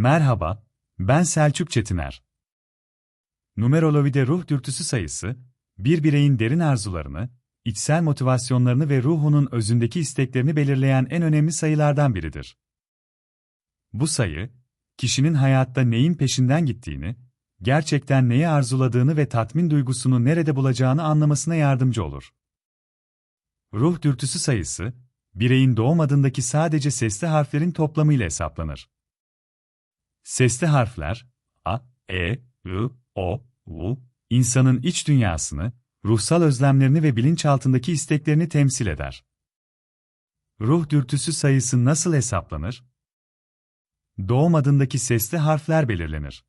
Merhaba, ben Selçuk Çetiner. Numerolojide ruh dürtüsü sayısı, bir bireyin derin arzularını, içsel motivasyonlarını ve ruhunun özündeki isteklerini belirleyen en önemli sayılardan biridir. Bu sayı, kişinin hayatta neyin peşinden gittiğini, gerçekten neyi arzuladığını ve tatmin duygusunu nerede bulacağını anlamasına yardımcı olur. Ruh dürtüsü sayısı, bireyin doğum adındaki sadece sesli harflerin toplamıyla hesaplanır. Sesli harfler, A, E, I, O, U, insanın iç dünyasını, ruhsal özlemlerini ve bilinçaltındaki isteklerini temsil eder. Ruh dürtüsü sayısı nasıl hesaplanır? Doğum adındaki sesli harfler belirlenir.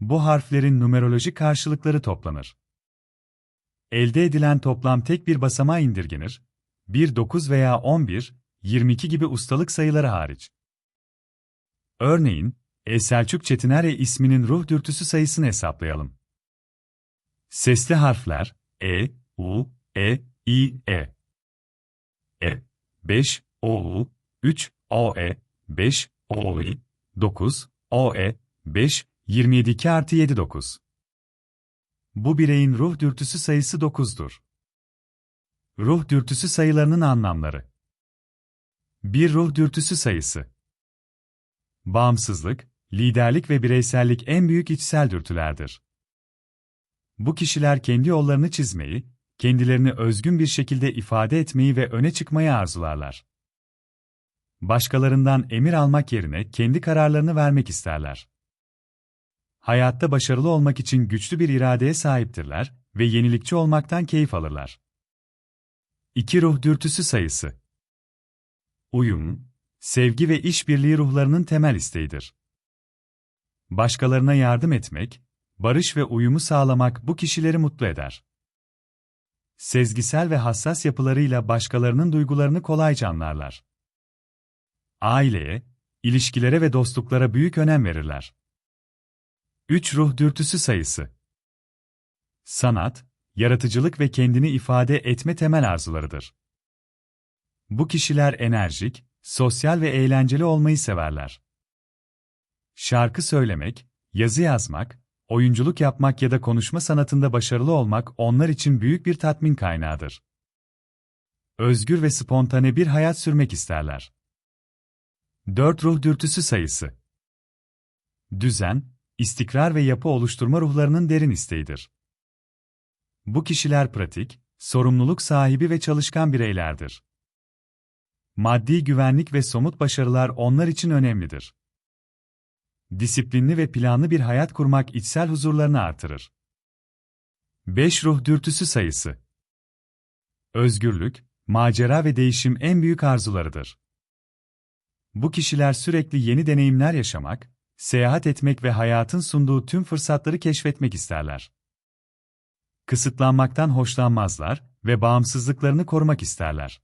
Bu harflerin numerolojik karşılıkları toplanır. Elde edilen toplam tek bir basamağa indirgenir, 1, 9 veya 11, 22 gibi ustalık sayıları hariç. Örneğin, E. Selçuk Çetinere isminin ruh dürtüsü sayısını hesaplayalım. Sesli harfler E, U, E, I, E. E. 5, O, U, 3, O, E, 5, O, I, 9, O, E, 5, 27 artı 7, 9. Bu bireyin ruh dürtüsü sayısı 9'dur. Ruh dürtüsü sayılarının anlamları. Bir ruh dürtüsü sayısı. Bağımsızlık, liderlik ve bireysellik en büyük içsel dürtülerdir. Bu kişiler kendi yollarını çizmeyi, kendilerini özgün bir şekilde ifade etmeyi ve öne çıkmayı arzularlar. Başkalarından emir almak yerine kendi kararlarını vermek isterler. Hayatta başarılı olmak için güçlü bir iradeye sahiptirler ve yenilikçi olmaktan keyif alırlar. İki ruh dürtüsü sayısı. Uyum, sevgi ve işbirliği ruhlarının temel isteğidir. Başkalarına yardım etmek, barış ve uyumu sağlamak bu kişileri mutlu eder. Sezgisel ve hassas yapılarıyla başkalarının duygularını kolayca anlarlar. Aileye, ilişkilere ve dostluklara büyük önem verirler. 3 ruh dürtüsü sayısı. Sanat, yaratıcılık ve kendini ifade etme temel arzularıdır. Bu kişiler enerjik, sosyal ve eğlenceli olmayı severler. Şarkı söylemek, yazı yazmak, oyunculuk yapmak ya da konuşma sanatında başarılı olmak onlar için büyük bir tatmin kaynağıdır. Özgür ve spontane bir hayat sürmek isterler. 4 ruh dürtüsü sayısı. Düzen, istikrar ve yapı oluşturma ruhlarının derin isteğidir. Bu kişiler pratik, sorumluluk sahibi ve çalışkan bireylerdir. Maddi güvenlik ve somut başarılar onlar için önemlidir. Disiplinli ve planlı bir hayat kurmak içsel huzurlarını artırır. 5 ruh dürtüsü sayısı. Özgürlük, macera ve değişim en büyük arzularıdır. Bu kişiler sürekli yeni deneyimler yaşamak, seyahat etmek ve hayatın sunduğu tüm fırsatları keşfetmek isterler. Kısıtlanmaktan hoşlanmazlar ve bağımsızlıklarını korumak isterler.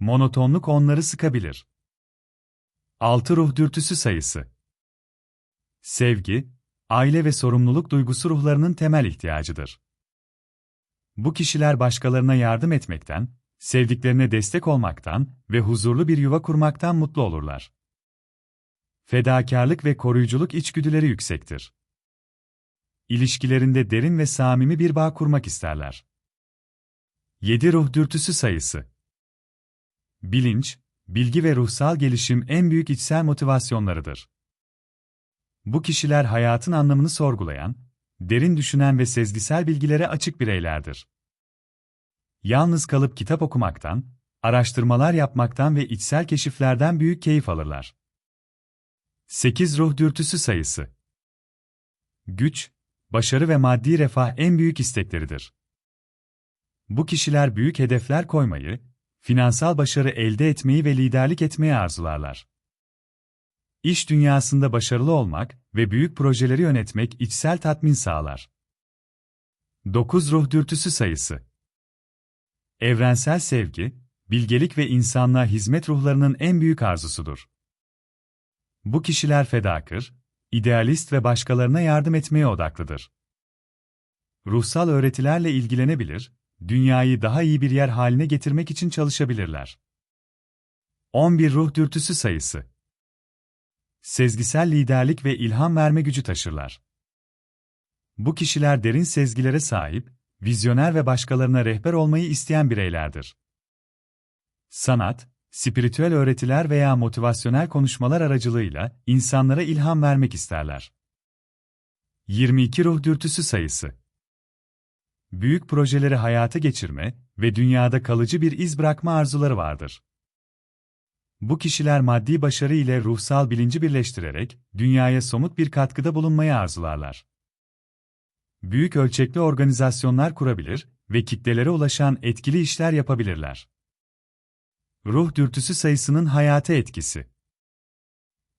Monotonluk onları sıkabilir. 6 ruh dürtüsü sayısı. Sevgi, aile ve sorumluluk duygusu ruhlarının temel ihtiyacıdır. Bu kişiler başkalarına yardım etmekten, sevdiklerine destek olmaktan ve huzurlu bir yuva kurmaktan mutlu olurlar. Fedakarlık ve koruyuculuk içgüdüleri yüksektir. İlişkilerinde derin ve samimi bir bağ kurmak isterler. 7 ruh dürtüsü sayısı. Bilinç, bilgi ve ruhsal gelişim en büyük içsel motivasyonlarıdır. Bu kişiler hayatın anlamını sorgulayan, derin düşünen ve sezgisel bilgilere açık bireylerdir. Yalnız kalıp kitap okumaktan, araştırmalar yapmaktan ve içsel keşiflerden büyük keyif alırlar. 8 ruh dürtüsü sayısı. Güç, başarı ve maddi refah en büyük istekleridir. Bu kişiler büyük hedefler koymayı, finansal başarı elde etmeyi ve liderlik etmeyi arzularlar. İş dünyasında başarılı olmak ve büyük projeleri yönetmek içsel tatmin sağlar. 9 ruh dürtüsü sayısı. Evrensel sevgi, bilgelik ve insanlığa hizmet ruhlarının en büyük arzusudur. Bu kişiler fedakır, idealist ve başkalarına yardım etmeye odaklıdır. Ruhsal öğretilerle ilgilenebilir, dünyayı daha iyi bir yer haline getirmek için çalışabilirler. 11 ruh dürtüsü sayısı sezgisel liderlik ve ilham verme gücü taşırlar. Bu kişiler derin sezgilere sahip, vizyoner ve başkalarına rehber olmayı isteyen bireylerdir. Sanat, spiritüel öğretiler veya motivasyonel konuşmalar aracılığıyla insanlara ilham vermek isterler. 22 ruh dürtüsü sayısı. Büyük projeleri hayata geçirme ve dünyada kalıcı bir iz bırakma arzuları vardır. Bu kişiler maddi başarı ile ruhsal bilinci birleştirerek dünyaya somut bir katkıda bulunmayı arzularlar. Büyük ölçekli organizasyonlar kurabilir ve kitlelere ulaşan etkili işler yapabilirler. Ruh dürtüsü sayısının hayata etkisi.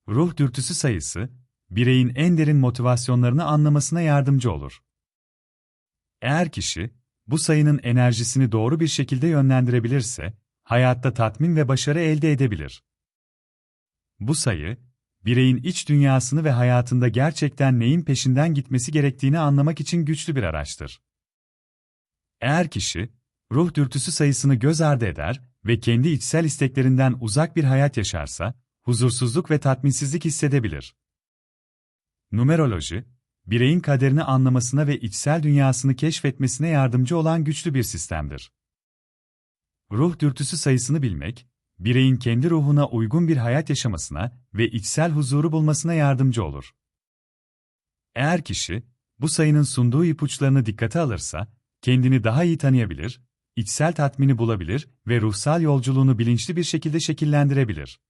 Ruh dürtüsü sayısı, bireyin en derin motivasyonlarını anlamasına yardımcı olur. Eğer kişi, bu sayının enerjisini doğru bir şekilde yönlendirebilirse, hayatta tatmin ve başarı elde edebilir. Bu sayı, bireyin iç dünyasını ve hayatında gerçekten neyin peşinden gitmesi gerektiğini anlamak için güçlü bir araçtır. Eğer kişi, ruh dürtüsü sayısını göz ardı eder ve kendi içsel isteklerinden uzak bir hayat yaşarsa, huzursuzluk ve tatminsizlik hissedebilir. Numeroloji, bireyin kaderini anlamasına ve içsel dünyasını keşfetmesine yardımcı olan güçlü bir sistemdir. Ruh dürtüsü sayısını bilmek, bireyin kendi ruhuna uygun bir hayat yaşamasına ve içsel huzuru bulmasına yardımcı olur. Eğer kişi, bu sayının sunduğu ipuçlarını dikkate alırsa, kendini daha iyi tanıyabilir, içsel tatmini bulabilir ve ruhsal yolculuğunu bilinçli bir şekilde şekillendirebilir.